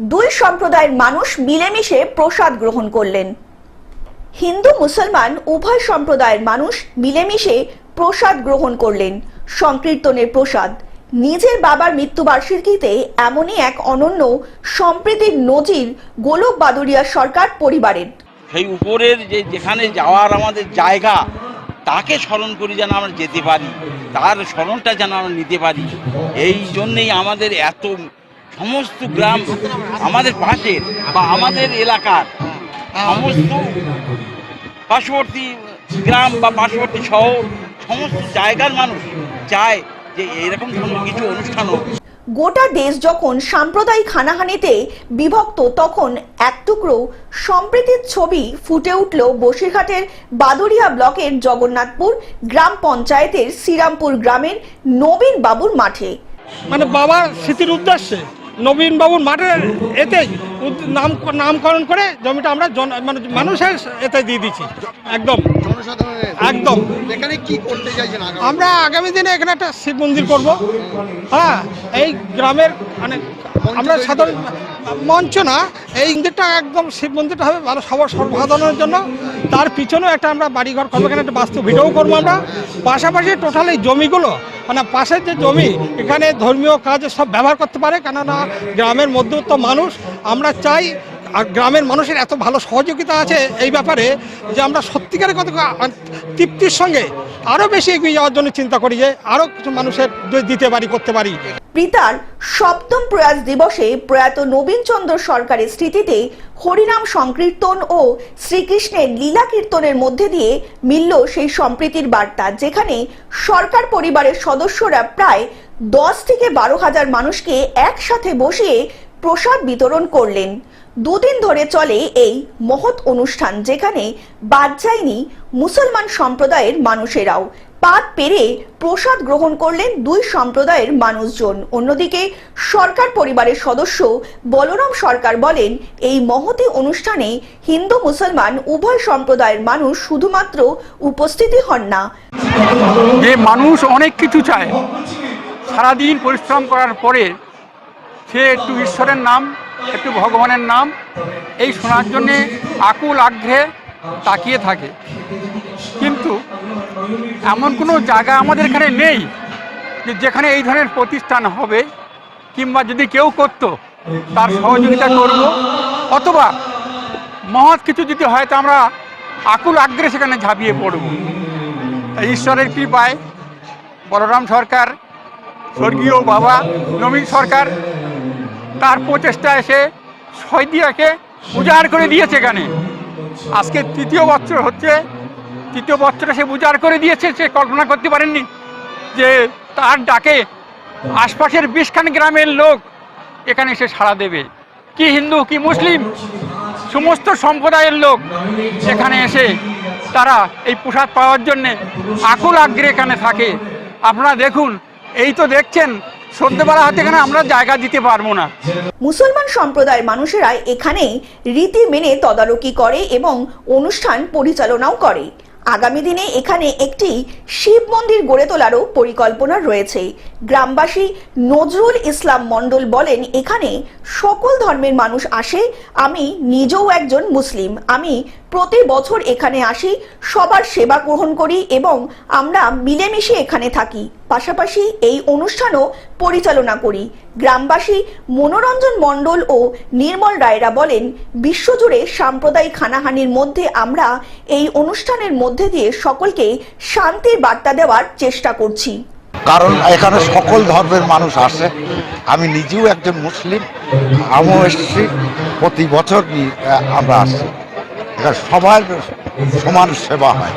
দুই সম্প্রদায়ের মানুষ মিলেমিশে প্রসাদ গ্রহণ করলেন। হিন্দু, মুসলমান, উভয় সম্প্রদায়ের মানুষ মিলেমিশে প্রসাদ গ্রহণ করলেন। সংকীর্তনের প্রসাদ। নিজের বাবার মৃত্যুবার্ষিকীতে এমনই এক অনন্য, সম্প্রীতির নজির গোলক বাদুরিয়া সরকার পরিবারের। সেই উপরের যে, যেখানে যাওয়ার আমাদের জায়গা, তাকে স্মরণ করি যেন আমরা যেতে পারি। তার স্মরণটা যেন আমরা নিতে পারি। এই জন্যেই আমাদের এত সমস্ত গ্রাম আমাদের পাশের বা আমাদের এলাকার সমস্ত পার্শ্ববর্তী গ্রাম বা পার্শ্ববর্তী শহর সমস্ত জায়গার মানুষ চায় যে এরকম ধরনের কিছু অনুষ্ঠান হোক। গোটা দেশ যখন সাম্প্রদায়িক হানাহানিতে বিভক্ত তখন এক টুকরো সম্প্রীতির ছবি ফুটে উঠল বসিরহাটের বাদুরিয়া ব্লকের জগন্নাথপুর গ্রাম পঞ্চায়েতের শ্রীরামপুর গ্রামের নবীন বাবুর মাঠে। মানে বাবার স্মৃতির উদ্দেশ্যে? নবীন বাবুর মাঠের এতেই নাম নামকরণ করে জমিটা আমরা জন- মানে মানুষের এতে দিয়ে দিচ্ছি। একদম। একদম। এখানে কি করতে চাইছেন আমরা আগামী দিনে এখানে একটা শিব মন্দির করব। হ্যাঁ এই গ্রামের মানে আমরা সাধারণ মঞ্চ না এই মন্দিরটা একদম শিব মন্দিরটা হবে ভালো সবার সর্বসাধারণের জন্য। তার পিছনেও একটা আমরা বাড়িঘর করব এখানে একটা বাস্তু ভিডিও করব আমরা। পাশাপাশি টোটাল এই জমিগুলো মানে পাশের যে জমি, এখানে ধর্মীয় কাজে সব ব্যবহার করতে পারে, কেননা গ্রামের মধ্যবিত্ত মানুষ। আমরা চাই, আর গ্রামের মানুষের এত ভালো সহযোগিতা আছে এই ব্যাপারে, যে আমরা সত্যিকারের কত তৃপ্তির সঙ্গে আরও বেশি এগিয়ে যাওয়ার জন্য চিন্তা করি যে আরও কিছু মানুষের দিতে পারি, করতে পারি। পিতার সপ্তম প্রয়াস দিবসে প্রয়াত নবীনচন্দ্র সরকারের স্মৃতিতে হরিনাম সংকীর্তন ও শ্রীকৃষ্ণের লীলা কীর্তনের মধ্যে দিয়ে মিলল সেই সম্প্রীতির বার্তা, যেখানে সরকার পরিবারের সদস্যরা প্রায় দশ থেকে বারো হাজার মানুষকে একসাথে বসিয়ে প্রসাদ বিতরণ করলেন। দুদিন ধরে চলে এই মহৎ অনুষ্ঠান, যেখানে বাদ যায়নি মুসলমান সম্প্রদায়ের মানুষেরাও। পাত পেরে প্রসাদ গ্রহণ করলেন দুই সম্প্রদায়ের মানুষজন। অন্যদিকে সরকার পরিবারের সদস্য বলরাম সরকার বলেন, এই মহতি অনুষ্ঠানে হিন্দু মুসলমান উভয় সম্প্রদায়ের মানুষ শুধুমাত্র উপস্থিতি হন না। যে মানুষ অনেক কিছু চায়, সারাদিন পরিশ্রম করার পরে সে একটু ঈশ্বরের নাম, একটু ভগবানের নাম, এই শোনার জন্যে আকুল আগ্রহে তাকিয়ে থাকে। কিন্তু এমন কোনো জায়গা আমাদের এখানে নেই যে যেখানে এই ধরনের প্রতিষ্ঠান হবে, কিংবা যদি কেউ করতো, তার সহযোগিতা করব। অথবা মহৎ কিছু যদি হয়, তা আমরা আকুল আগ্রহে সেখানে ঝাঁপিয়ে পড়ব। ঈশ্বরের কৃপায় বলরাম সরকার, স্বর্গীয় বাবা নবীন সরকার, তার প্রচেষ্টা এসে সৈদিয়াকে উজাড় করে দিয়েছে এখানে। আজকে তৃতীয় বছর হচ্ছে তৃতীয় বছরে সে উজাড় করে দিয়েছে, সে কল্পনা করতে পারেননি যে তার ডাকে আশপাশের বিশখান গ্রামের লোক এখানে এসে সাড়া দেবে। কি হিন্দু, কি মুসলিম, সমস্ত সম্প্রদায়ের লোক এখানে এসে তারা এই প্রসাদ পাওয়ার জন্যে আকুল আগ্রে এখানে থাকে। আপনারা দেখুন, এই তো দেখছেন সন্ধ্যেবেলা হাতে এখানে আমরা জায়গা দিতে পারব না। মুসলমান সম্প্রদায়ের মানুষেরা এখানে রীতি মেনে তদারকি করে এবং অনুষ্ঠান পরিচালনাও করে। আগামী দিনে এখানে একটি শিব মন্দির গড়ে তোলারও পরিকল্পনা রয়েছে। গ্রামবাসী নজরুল ইসলাম মন্ডল বলেন, এখানে সকল ধর্মের মানুষ আসে। আমি নিজেও একজন মুসলিম। আমি প্রতি বছর এখানে আসি, সবার সেবা গ্রহণ করি এবং আমরা মিলেমিশে এখানে থাকি। পাশাপাশি এই অনুষ্ঠানও পরিচালনা করি। গ্রামবাসী মনোরঞ্জন মণ্ডল ও নির্মল রায়রা বলেন, বিশ্বজুড়ে সাম্প্রদায়িক হানাহানির মধ্যে আমরা এই অনুষ্ঠানের মধ্যে দিয়ে সকলকে শান্তির বার্তা দেওয়ার চেষ্টা করছি। কারণ এখানে সকল ধর্মের মানুষ আসে। আমি নিজেও একজন মুসলিম, আমিও এসেছি। প্রতি বছর আমরা আসছি এখানে সবার সমান সেবা হয়।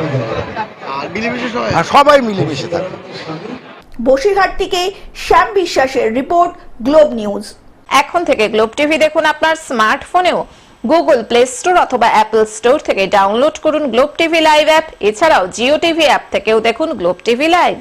আর সবাই? সবাই মিলেমিশে থাকে। বসিরহাট থেকে শ্যাম বিশ্বাসের রিপোর্ট গ্লোব নিউজ। এখন থেকে গ্লোব টিভি দেখুন আপনার স্মার্টফোনেও। গুগল প্লে স্টোর অথবা অ্যাপল স্টোর থেকে ডাউনলোড করুন গ্লোব টিভি লাইভ অ্যাপ। এছাড়াও জিও টিভি অ্যাপ থেকেও দেখুন গ্লোব টিভি লাইভ।